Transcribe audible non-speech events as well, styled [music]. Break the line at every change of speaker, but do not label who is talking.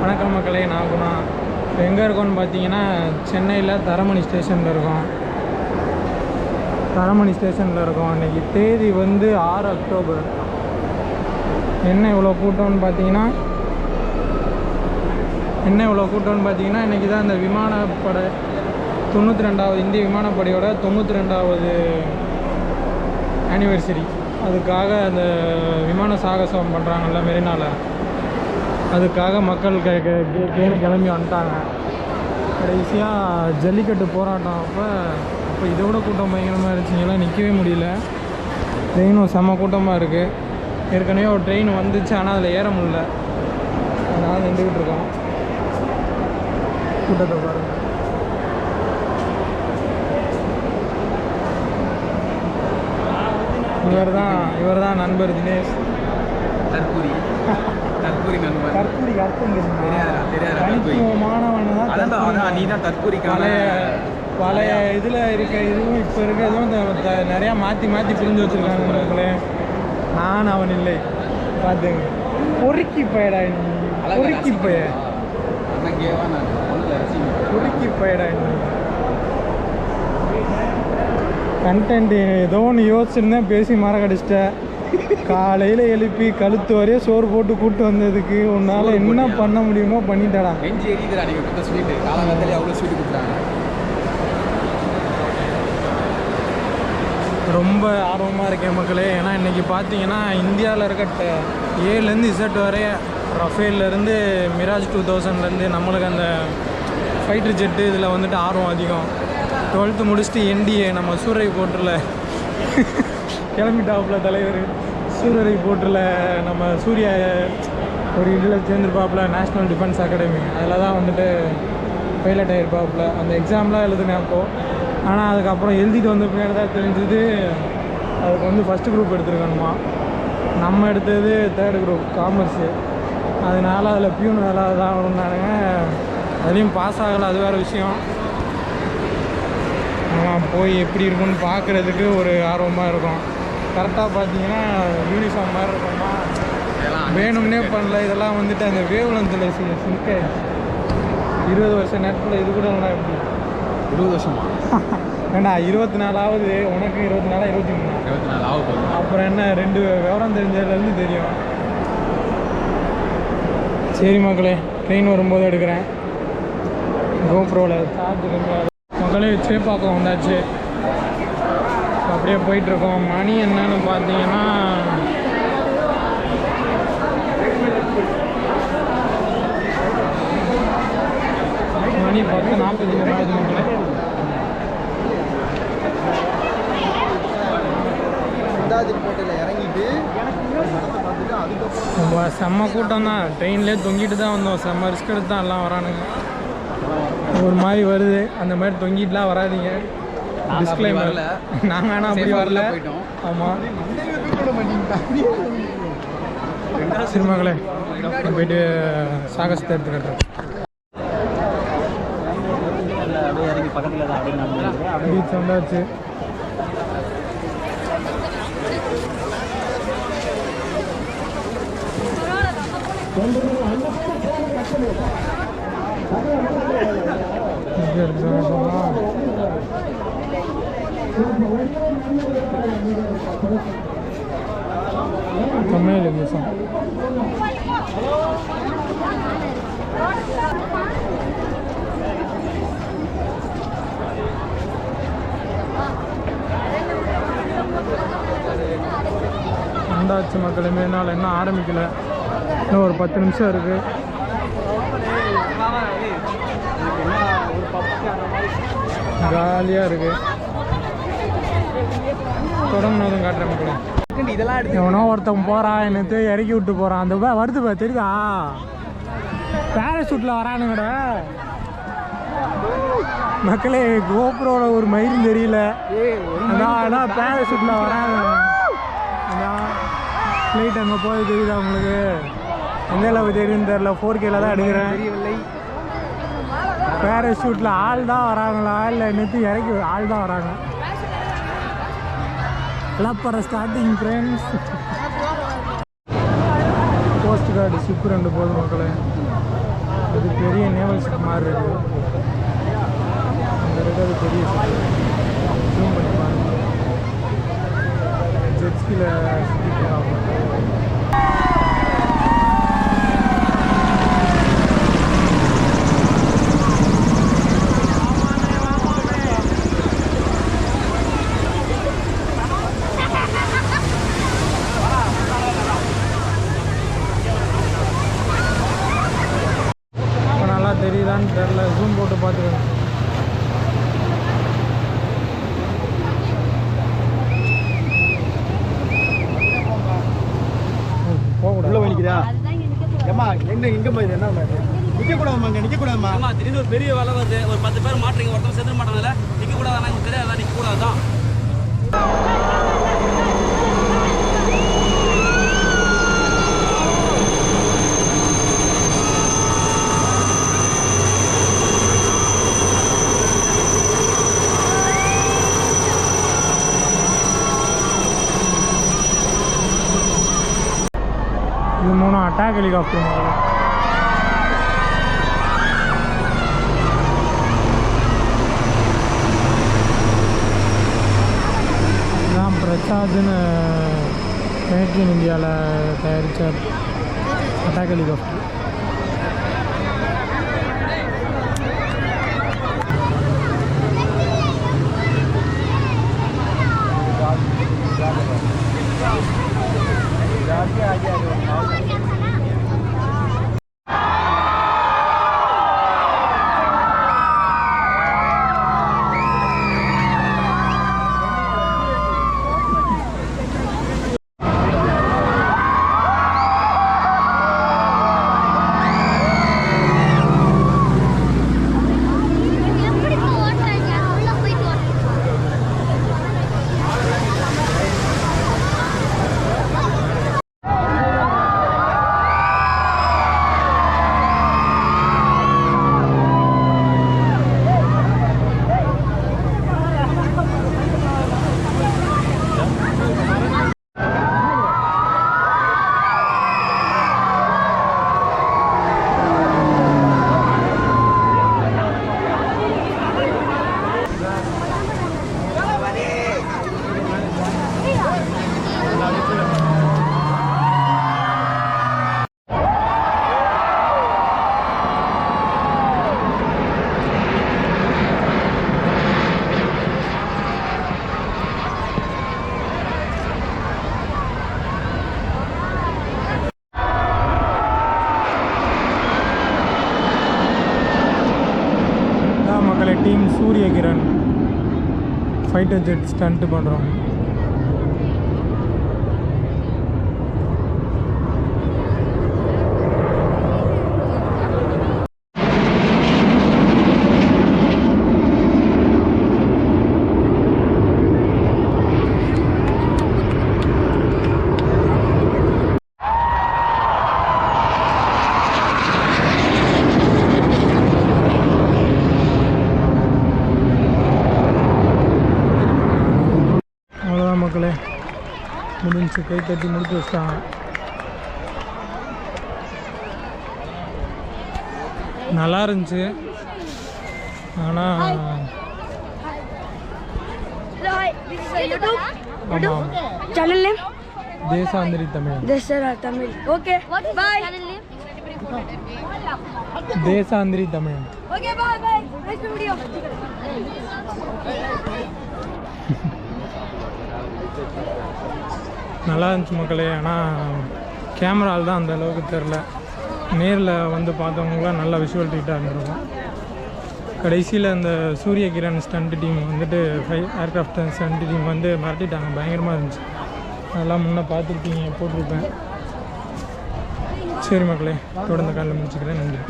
வணக்கம் மக்களே நான் குணா. இப்போ எங்கே இருக்கோம்னு பார்த்தீங்கன்னா சென்னையில் தரமணி ஸ்டேஷனில் இருக்கோம். தரமணி ஸ்டேஷனில் இருக்கோம். இன்றைக்கி தேதி வந்து ஆறு அக்டோபர். என்ன இவ்வளோ கூட்டம்னு பார்த்தீங்கன்னா என்ன இவ்வளோ கூட்டம்னு பார்த்தீங்கன்னா இன்றைக்கி தான் இந்த விமானப்படை தொண்ணூற்றி ரெண்டாவது இந்திய விமானப்படையோட தொண்ணூற்றி ரெண்டாவது ஆனிவர்சரி அதுக்காக அந்த விமான சாகசம் பண்ணுறாங்கல்ல மெரினாவில் அதுக்காக மக்கள் கே கிளம்பி வந்துட்டாங்க. கடைசியாக ஜல்லிக்கட்டு போராட்டம் அப்போ அப்போ இதை விட கூட்டம் பயங்கரமாக இருந்துச்சுங்களா நிற்கவே முடியல. ட்ரெயினும் செம்ம கூட்டமாக இருக்குது ஏற்கனவே ஒரு ட்ரெயின் வந்துச்சு ஆனால் அதில் ஏற முடியல. அதனால் நின்றுக்கிட்டு இருக்கோம். கூட்டத்தை பாருங்கள் இவர் தான் இவர் தான் நண்பர் தினேஷ்.
தற்கூரி. தற்கூரி நண்பன்.
கற்பூரி அர்த்தம்
தெரியாதுடா, கற்பூரி.
தனித்துவமானவன் தான்
அதான்
கற்பூரி.
அதான் நீ தான் தற்கூரிக்கான
பழைய இதில் இருக்க இதுவும் இப்போ இருக்க இதுவும் நிறையா மாற்றி மாற்றி புரிஞ்சு வச்சுருக்காங்க மக்களே. நான் அவன் இல்லை. பார்த்துங்க. பொறுக்கி பயடா பொறுக்கி பய. பொறுக்கி பயடா கண்டென்ட் ஏதோ ஒன்று யோசிச்சிருந்தேன் பேசி மறக்கடிச்சிட்டேன். காலையில் எழுப்பி கழுத்து வரையும் சோறு போட்டு கூப்பிட்டு வந்ததுக்கு உன்னால்
சோறு
என்ன? பண்ண முடியுமோ பண்ணிட்டடா.
நெஞ்சு எரியுதுடா நீங்கள் கொடுத்த ஸ்வீட்டு காலங்காலத்திலே அவ்வளோ ஸ்வீட் கொடுத்தாங்க
ரொம்ப ஆர்வமாக இருக்கேன் மக்களே. ஏன்னா இன்றைக்கி பார்த்தீங்கன்னா இந்தியாவில் இருக்க ஏலேருந்து இசட் வரைய ரஃபேல்லேருந்து மிராஜ் டூ தௌசண்ட்லேருந்து நம்மளுக்கு அந்த ஃபைட்டர் ஜெட்டு இதில் வந்துட்டு ஆர்வம் அதிகம். டுவெல்த்து முடிச்சுட்டு என்டிஏ நம்ம சூரரை போட்டில் கிளம்பிட்டாப்புல தலைவர் சூரரை போட்டில் நம்ம சூர்யா ஒரு இதில் சேர்ந்துருப்பாப்புல நேஷ்னல் டிஃபென்ஸ் அகாடமி அதில் தான் வந்துட்டு பைலட் ஆகிருப்பாப்புல அந்த எக்ஸாம்லாம் எழுதுனேன் அப்போது ஆனால் அதுக்கப்புறம் எழுதிட்டு வந்த பின்னாடி தான் தெரிஞ்சது அதுக்கு வந்து ஃபஸ்ட்டு குரூப் எடுத்துருக்கணுமா. நம்ம எடுத்தது தேர்டு குரூப் காமர்ஸு அதனால அதில் பியூன் வேலை தான் இருந்தானுங்க அதுலேயும் பாஸ் ஆகலை அது வேறு விஷயம். ஆமாம் போய் எப்படி இருக்குன்னு பார்க்குறதுக்கு ஒரு ஆர்வமாக இருக்கும். கரெக்டாக பார்த்தீங்கன்னா யூனிஃபார்ம் மாதிரி இருக்குமா
இதெல்லாம்
வேணும்னே பண்ணல. இதெல்லாம் வந்துட்டு அந்த வேவ்லந்தில் சிங்க் ஆயிடுச்சு. இருபது வருஷம் நேரத்தில் இது கூட இல்லைனா எப்படி
இருபது வருஷமா? [laughs]
ஏண்டா இருபத்தி நாலாவது உனக்கு இருபத்தி நாலா இருபத்தி மூணா?
இருபத்தி நாலு ஆக போகுது.
அப்புறம் என்ன ரெண்டு விவரம் தெரிஞ்சதுலேருந்து தெரியும். சரி மக்களே ட்ரெயின் வரும்போது எடுக்கிறேன். கோப்ரோவில் சார்ஜ் மக்களே சேப்பாக்கம் வந்தாச்சு. அப்படியே போயிட்டுருக்கோம். மணி என்னன்னு பார்த்தீங்கன்னா மணி பத்து
அதுக்கப்புறம்
ரொம்ப செம்ம கூட்டம் தான். ட்ரெயின்லேயே தொங்கிட்டு தான் வந்தோம். செம்ம ரிஸ்க் எடுத்து தான் எல்லாம் வரானுங்க. ஒரு மாதிரி வருது. அந்த மாதிரி தொங்கிட்டுலாம் வராதீங்க.
நாங்க அப்படி
Disclaimer.
வரல.
நாங்க ஆனால் அப்படி வரல. ஆமாம் சினிமாக்களே போயிட்டு சாகசத்தை எடுத்து கட்டுறேன்
அப்படியே இறங்கி பக்கத்தில் தான் அப்படியே
பீச் வந்தாச்சு இங்க இருக்கு தமிழ் கம்மியாக இல்லை வந்தாச்சு மக்களே மேனால இன்னும் ஆரம்பிக்கலை. இன்னும் ஒரு பத்து நிமிஷம் இருக்குது இருக்கு காலியாக இருக்கு. தொடங்கினதும் காட்டுறேன் மக்களே.
இதெல்லாம் எடுத்து
எவனோ ஒருத்தன் போகிறான் என்னத்து இறக்கி விட்டு போகிறான் அந்த பா வருது பா தெரியுதா? பேராஷூட்டில் வரானுங்கடா. மக்களே கோபுரோட ஒரு மயிரும் தெரியல. அதான் பேராஷூட்டில் வராங்க. ஃப்ளைட் அங்கே போய் தெரியுதா உங்களுக்கு? எந்த அளவு தெரியும் தெரில ஃபோர் கேல தான் எடுக்கிறேன். பேராஷூட்டில் ஆள் தான் வராங்களா? இல்லை என்னத்து இறக்கி ஆள் தான் வராங்க. லப்பற starting friends post card ship ரெண்டு போதும் மக்களே. கார் இருக்குது அங்கே இருக்கிறது பெரிய ஜூம் பண்ணி பாருங்க. ஜெட்ஸ்கியில் சுற்றி போகிறாங்க இப்போ நல்லா தெரியுதான்னு தெரில ஜூம் போட்டு பார்த்துக்கோங்க போகக்கூடாது
ஏமா போய் எங்க எங்க என்ன நிற்க கூடாதுமா இங்க கூடாதுமா
ஆமா திடீர்னு ஒரு பெரிய வேலை வருது. ஒரு பத்து பேர் மாட்டுறீங்க ஒருத்தவங்க சேர்ந்து மாட்டாங்கல்ல நிக்க கூடாது தெரியாது நிக்க கூடாது தான்
இது மூணு அட்டாக் ஹெலிகாப்டர் மாதிரி. இதுதான் பிரசாத்னு மேக் இன் இந்தியாவில் தயாரித்த அட்டாக் ஹெலிகாப்டர்
எப்படி ஓட்டுறாங்க உள்ள போயிட்டு ஓட்டுறாங்க
இதான் மக்களை team Suryakiran fighter jet stunt பண்ணுறோம் மக்களே முடிஞ்சு கை தட்டி முடிச்சு வச்சிட்டாங்க நல்லா இருந்துச்சு ஆனால் ஆமாம். தேசாந்திரி Tamil
uh,
is
bye.
channel name?
Desanthiri Tamil
Okay, bye, bye. Nice to meet you.
நல்லா இருந்துச்சு மக்களே. ஆனால் கேமராவில் தான் அந்த அளவுக்கு தெரில நேரில் வந்து பார்த்தவங்களாம் நல்ல விஷுவல் ட்ரீட்டாக இருந்திருக்கும். கடைசியில் அந்த சூரிய கிரண் ஸ்டண்ட் டீம் வந்துட்டு ஃபை ஏர்க்ராஃப்ட் ஸ்டண்ட் டீம் வந்து மிரட்டிட்டாங்க. பயங்கரமாக இருந்துச்சு. அதெல்லாம் முன்னே பார்த்துருப்பீங்க போட்டிருப்பேன். சரி மக்களே தொடர்ந்து காலையில் முடிச்சுக்கிறேன். நன்றி.